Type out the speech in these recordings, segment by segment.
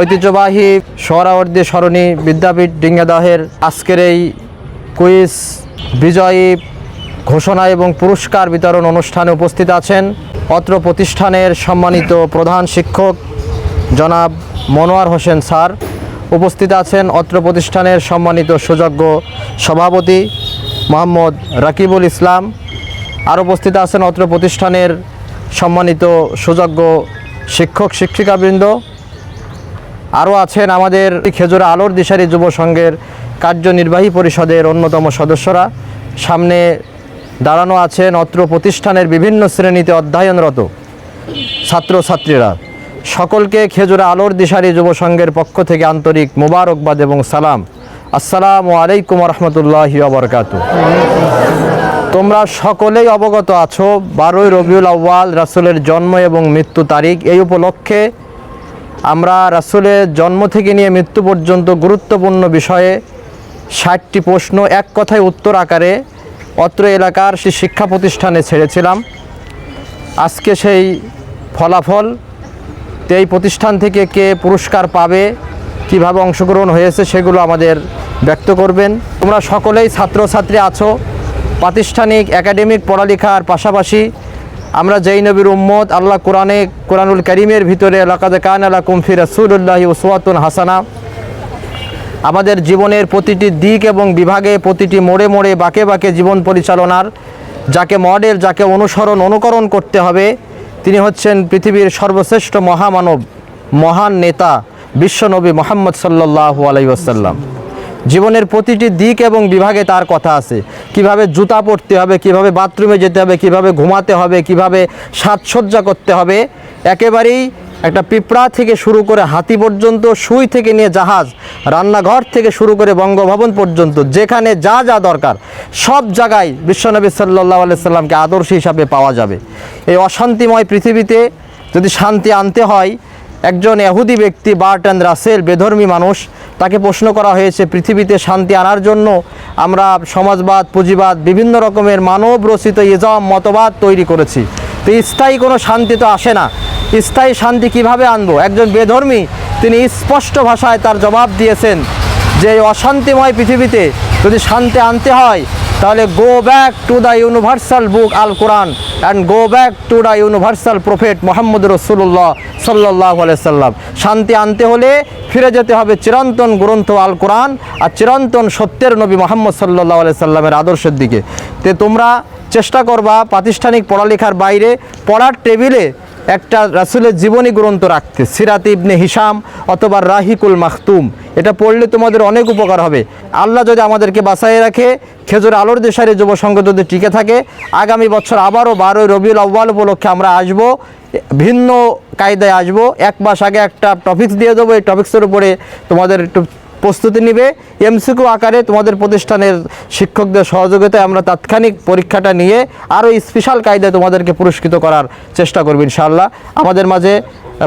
ঐতিহ্যবাহী সোহরাওয়ার্দী সরণি বিদ্যাপীঠ ডিঙ্গাদহের আজকের এই কুইজ বিজয়ী ঘোষণা এবং পুরস্কার বিতরণ অনুষ্ঠানে উপস্থিত আছেন অত্র প্রতিষ্ঠানের সম্মানিত প্রধান শিক্ষক জনাব মনোয়ার হোসেন স্যার। উপস্থিত আছেন অত্র প্রতিষ্ঠানের সম্মানিত সুযোগ্য সভাপতি মোহাম্মদ রাকিবুল ইসলাম। আর উপস্থিত আছেন অত্র প্রতিষ্ঠানের সম্মানিত সুযোগ্য শিক্ষক শিক্ষিকাবৃন্দ। আরও আছেন আমাদের খেজুরা আলোর দিশারি যুব সংঘের কার্যনির্বাহী পরিষদের অন্যতম সদস্যরা। সামনে দাঁড়ানো আছেন অত্র প্রতিষ্ঠানের বিভিন্ন শ্রেণীতে অধ্যয়নরত ছাত্রছাত্রীরা। সকলকে খেজুরা আলোর দিশারি যুব সংঘের পক্ষ থেকে আন্তরিক মোবারকবাদ এবং সালাম। আসসালামু আলাইকুম রহমতুল্লাহ বরকাত তোমরা সকলেই অবগত আছো, বারোই রবিউল আউ্বাল রাসুলের জন্ম এবং মৃত্যু তারিখ। এই উপলক্ষে আমরা রাসুলের জন্ম থেকে নিয়ে মৃত্যু পর্যন্ত গুরুত্বপূর্ণ বিষয়ে ষাটটি প্রশ্ন এক কথায় উত্তর আকারে অত্র এলাকার সেই শিক্ষা প্রতিষ্ঠানে ছেড়েছিলাম। আজকে সেই ফলাফল, এই প্রতিষ্ঠান থেকে কে পুরস্কার পাবে, কীভাবে অংশগ্রহণ হয়েছে সেগুলো আমাদের ব্যক্ত করবেন। তোমরা সকলেই ছাত্রছাত্রী আছো, প্রাতিষ্ঠানিক একাডেমিক পড়ালেখার পাশাপাশি আমরা যেই নবীর উম্মত, আল্লাহ কোরআনে, কোরআনুল করিমের ভিতরে এলাকাতে কান আলা কুমফি রসুল্লাহি ওসওয়াতুন হাসানা। আমাদের জীবনের প্রতিটি দিক এবং বিভাগে প্রতিটি মোড়ে মোড়ে বাঁকে বাঁকে জীবন পরিচালনার, যাকে মডেল, যাকে অনুসরণ, অনুকরণ করতে হবে, তিনি হচ্ছেন পৃথিবীর সর্বশ্রেষ্ঠ মহামানব, মহান নেতা, বিশ্বনবী মোহাম্মদ সাল্লাহ আলাইসাল্লাম জীবনের প্রতিটি দিক এবং বিভাগে তার কথা আছে। কীভাবে জুতা পরতে হবে, কীভাবে বাথরুমে যেতে হবে, কীভাবে ঘুমাতে হবে, কীভাবে সাজসজ্জা করতে হবে, একেবারেই একটা পিঁপড়া থেকে শুরু করে হাতি পর্যন্ত, সুই থেকে নিয়ে জাহাজ, রান্নাঘর থেকে শুরু করে বঙ্গভবন পর্যন্ত, যেখানে যা যা দরকার, সব জায়গায় বিশ্বনবী সাল্লাহ আলাইসাল্লামকে আদর্শ হিসাবে পাওয়া যাবে। এই অশান্তিময় পৃথিবীতে যদি শান্তি আনতে হয় একজন এহুদি ব্যক্তি বার্ট অ্যান্ড রাসেল, বেধর্মী মানুষ। তাকে প্রশ্ন করা হয়েছে, পৃথিবীতে শান্তি আনার জন্য আমরা সমাজবাদ, পুঁজিবাদ, বিভিন্ন রকমের মানব রচিত ইজম, মতবাদ তৈরি করেছি। তো স্থায়ী কোনো শান্তি তো আসে না। স্থায়ী শান্তি কীভাবে আনব? একজন বেধর্মী, তিনি স্পষ্ট ভাষায় তার জবাব দিয়েছেন যে, অশান্তিময় পৃথিবীতে যদি শান্তি আনতে হয় তাহলে go back to the universal book Al Quran and go back to the universal prophet Mohammad রসুল্লাহ সাল্লাহ সাল্লাম শান্তি আনতে হলে ফিরে যেতে হবে চিরন্তন গ্রন্থ আল কোরআন আর চিরন্তন সত্যের নবী মোহাম্মদ সাল্লাহ সাল্লামের আদর্শের দিকে। তে তোমরা চেষ্টা করবা প্রাতিষ্ঠানিক পড়ালেখার বাইরে পড়ার টেবিলে একটা রাসুলের জীবনী গ্রন্থ রাখতে, সিরাত ইবনে হিসাম অথবা রাহিকুল মাখতুম। এটা পড়লে তোমাদের অনেক উপকার হবে। আল্লাহ যদি আমাদেরকে বাঁচাই রাখে, খেজুর আলোর দেশারে যুব সংঘ যদি টিকে থাকে, আগামী বছর আবারও বারোই রবিউল আউ্বাল উপলক্ষে আমরা আসব, ভিন্ন কায়দায় আসব। এক মাস আগে একটা টপিক্স দিয়ে দেবো, এই টপিক্সের উপরে তোমাদের একটু প্রস্তুতি নিবে। এমসিকিউ আকারে তোমাদের প্রতিষ্ঠানের শিক্ষকদের সহযোগিতায় আমরা তাৎক্ষণিক পরীক্ষাটা নিয়ে আরও স্পেশাল কায়দায় তোমাদেরকে পুরস্কৃত করার চেষ্টা করব ইনশাআল্লাহ। আমাদের মাঝে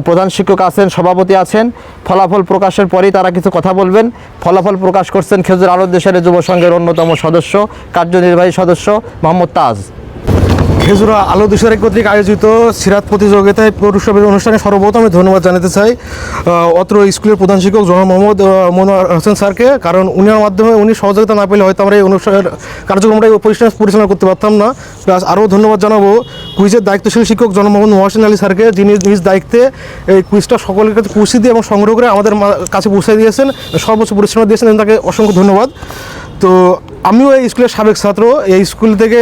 প্রধান শিক্ষক আছেন, সভাপতি আছেন। ফলাফল প্রকাশের পরেই তারা কিছু কথা বলবেন। ফলাফল প্রকাশ করছেন খেজুর আলোর দেশের যুব সংঘের অন্যতম সদস্য, কার্যনির্বাহী সদস্য মোহাম্মদ তাজ। খেজুরা আলো দিশারি কর্তৃক আয়োজিত সিরাত প্রতিযোগিতায় পুরস্কার অনুষ্ঠানে সর্বপ্রথমে ধন্যবাদ জানাতে চাই অত্র স্কুলের প্রধান শিক্ষক জনাব মোহাম্মদ মনোয়ার হোসেন স্যারকে। কারণ উনার মাধ্যমে, উনি সহযোগিতা না পেলে হয়তো আমরা এই অনুষ্ঠানের কার্যক্রমটা প্রতিষ্ঠান পরিচালনা করতে পারতাম না। প্লাস আরও ধন্যবাদ জানাব কুইজের দায়িত্বশীল শিক্ষক জনাব মোহাম্মদ মহাসিন আলী স্যারকে, যিনি নিজ দায়িত্বে এই কুইজটা সকলের কাছে পৌঁছে দিয়ে এবং সংগ্রহ করে আমাদের কাছে পৌঁছে দিয়েছেন। সর্বোচ্চ পরিশ্রম দিয়েছেন তাকে অসংখ্য ধন্যবাদ। তো আমিও এই স্কুলের সাবেক ছাত্র। এই স্কুল থেকে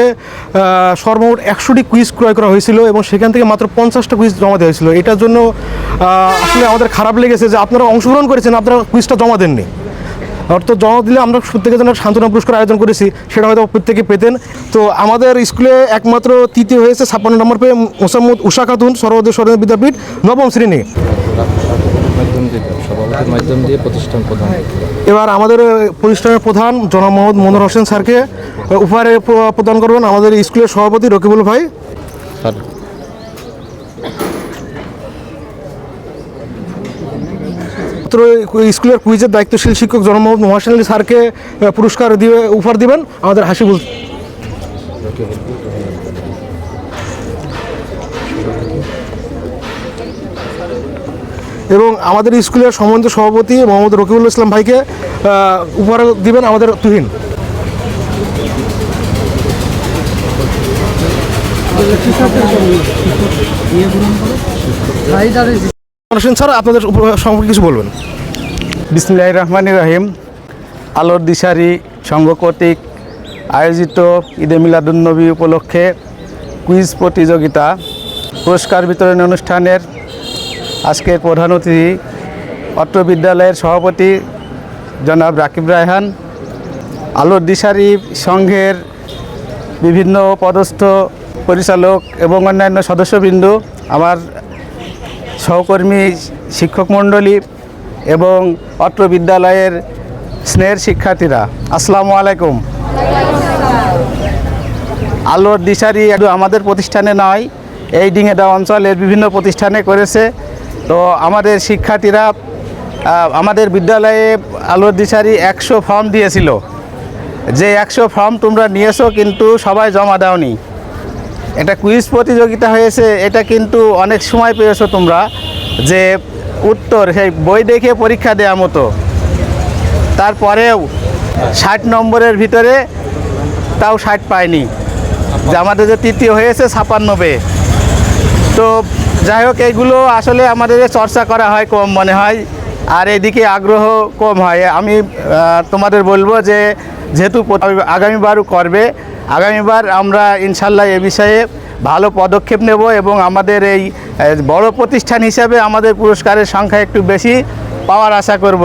সর্বমোট একশোটি কুইজ ক্রয় করা হয়েছিল এবং সেখান থেকে মাত্র পঞ্চাশটা কুইজ জমা দেওয়া হয়েছিল। এটার জন্য আসলে আমাদের খারাপ লেগেছে যে আপনারা অংশগ্রহণ করেছেন, আপনারা কুইজটা জমা দেননি। অর্থাৎ জমা দিলে আমরা প্রত্যেকের জন্য সান্ত্বনা পুরস্কার আয়োজন করেছি, সেটা হয়তো প্রত্যেকে পেতেন। তো আমাদের স্কুলে একমাত্র তৃতীয় হয়েছে ছাপ্পান্ন নম্বর পেয়ে মোসাম্মদ উষা খাতুন সরকারি বিদ্যাপীঠ, নবম শ্রেণি। মাধ্যম দিয়ে সভাপতির মাধ্যম দিয়ে প্রতিষ্ঠান প্রধান। এবার আমাদের প্রতিষ্ঠানের প্রধান জনাব মোহাম্মদ মনোর হোসেন স্যারকে উপহারে প্রদান করবেন আমাদের স্কুলের সভাপতি রকিবুল ভাই। স্যার। স্কুলের কুইজের দায়িত্বশীল শিক্ষক জনাব মোহাম্মদ মহাসেন আলী স্যারকে পুরস্কার দিয়ে উপহার দিবেন আমাদের হাসিবুল এবং আমাদের স্কুলের সম্বন্ধ সভাপতি মোহাম্মদ রকিবুল ইসলাম ভাইকে উপহার দিবেন আমাদের তুহিন। স্যার, আপনাদের সম্পর্কে কিছু বলবেন। বিসমুল্লাহ রহমান রাহিম। আলোর দিশারি সংঘ কর্তৃক আয়োজিত ঈদে মিলাদুন্নবী উপলক্ষে কুইজ প্রতিযোগিতা, পুরস্কার বিতরণ অনুষ্ঠানের আজকের প্রধান অতিথি অত্র বিদ্যালয়ের সভাপতি জনাব রাকিব রায়হান, আলোর দিশারি সংঘের বিভিন্ন পদস্থ পরিচালক এবং অন্যান্য সদস্যবৃন্দ, আমার সহকর্মী শিক্ষক মণ্ডলী এবং অত্র বিদ্যালয়ের স্নেহের শিক্ষার্থীরা, আসসালামু আলাইকুম। আলোর দিশারি আমাদের প্রতিষ্ঠানে নয়, এই ডিঙেদা অঞ্চলের বিভিন্ন প্রতিষ্ঠানে করেছে তো আমাদের শিক্ষার্থীরা আমাদের বিদ্যালয়ে আলোর দিশারি একশো ফর্ম দিয়েছিল। যে একশো ফর্ম তোমরা নিয়েছো কিন্তু সবাই জমা দাওনি। এটা কুইজ প্রতিযোগিতা হয়েছে, এটা কিন্তু অনেক সময় পেয়েছ তোমরা যে উত্তর, সেই বই দেখে পরীক্ষা দেওয়া মতো। তারপরেও ষাট নম্বরের ভিতরে তাও ষাট পায়নি যে আমাদের যে তৃতীয় হয়েছে ছাপান্ন পেয়ে তো যাই হোক এইগুলো আসলে আমাদের চর্চা করা হয়, কম মনে হয়। আর এদিকে আগ্রহ কম হয়। আমি তোমাদের বলব যে, যেহেতু আগামীবারও করবে আগামীবার আমরা ইনশাল্লাহ এ বিষয়ে ভালো পদক্ষেপ নেব এবং আমাদের এই বড় প্রতিষ্ঠান হিসাবে আমাদের পুরস্কারের সংখ্যা একটু বেশি পাওয়ার আশা করব।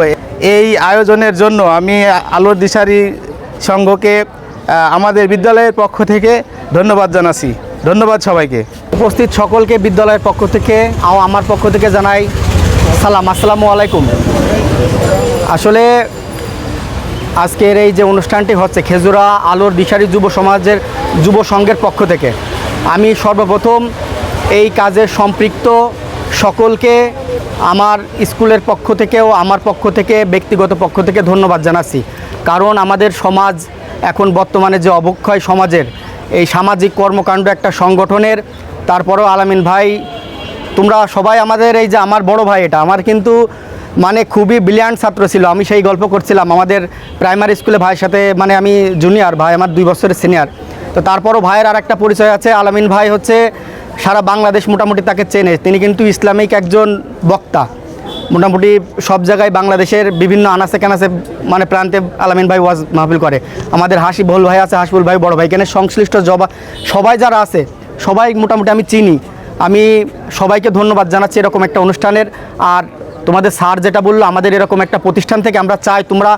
এই আয়োজনের জন্য আমি আলোর দিশারি সংঘকে আমাদের বিদ্যালয়ের পক্ষ থেকে ধন্যবাদ জানাচ্ছি। ধন্যবাদ সবাইকে। উপস্থিত সকলকে বিদ্যালয়ের পক্ষ থেকে আমার পক্ষ থেকে জানাই সালাম। আসসালামু আলাইকুম। আসলে আজকের এই যে অনুষ্ঠানটি হচ্ছে খেজুরা আলোর দিশারি যুব সমাজের যুব সংঘের পক্ষ থেকে, আমি সর্বপ্রথম এই কাজে সম্পৃক্ত সকলকে আমার স্কুলের পক্ষ থেকেও, আমার পক্ষ থেকে, ব্যক্তিগত পক্ষ থেকে ধন্যবাদ জানাচ্ছি। কারণ আমাদের সমাজ এখন বর্তমানে যে অবক্ষয় সমাজের, এই সামাজিক কর্মকাণ্ড একটা সংগঠনের তারপরেও আলামিন ভাই, তোমরা সবাই আমাদের এই যে আমার বড় ভাই এটা, আমার কিন্তু মানে খুবই ব্রিলিয়ান্ট ছাত্র ছিল, আমি সেই গল্প করছিলাম আমাদের প্রাইমারি স্কুলে ভাইয়ের সাথে মানে আমি জুনিয়র ভাই আমার দুই বছরের সিনিয়র তো তারপরও ভাইয়ের আর একটা পরিচয় আছে, আলামিন ভাই হচ্ছে সারা বাংলাদেশ মোটামুটি তাকে চেনে, তিনি কিন্তু ইসলামিক একজন বক্তা। মোটামুটি সব জায়গায় বাংলাদেশের বিভিন্ন আনাচে কানাচে মানে প্রান্তে আলামিন ভাই ওয়াজ মাহফিল করে। আমাদের হাসি বহুল ভাই আছে হাসিবুল ভাই বড় ভাই কেন সংশ্লিষ্ট জবা, সবাই যারা আছে সবাই মোটামুটি আমি চিনি। আমি সবাইকে ধন্যবাদ জানাচ্ছি এরকম একটা অনুষ্ঠানের। আর তোমাদের স্যার যেটা বলল, আমাদের এরকম একটা প্রতিষ্ঠান থেকে আমরা চাই তোমরা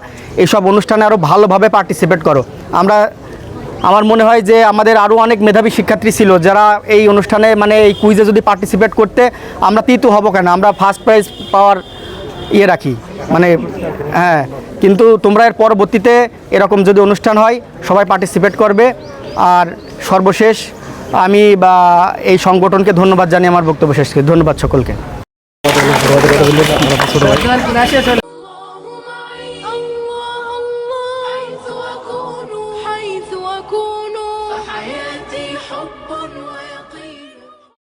এইসব অনুষ্ঠানে আরও ভালোভাবে পার্টিসিপেট করো। আমরা, আমার মনে হয় যে আমাদের আরও অনেক মেধাবী শিক্ষার্থী ছিল যারা এই অনুষ্ঠানে মানে এই কুইজে যদি পার্টিসিপেট করতে, আমরা তিতু হব কেন? আমরা ফার্স্ট প্রাইজ পাওয়ার ইয়ে রাখি। মানে হ্যাঁ কিন্তু তোমরা এর পরবর্তীতে এরকম যদি অনুষ্ঠান হয়, সবাই পার্টিসিপেট করবে। আর সর্বশেষ আমি বা এই সংগঠনকে ধন্যবাদ জানিয়ে আমার বক্তব্য শেষ করি। ধন্যবাদ সকলকে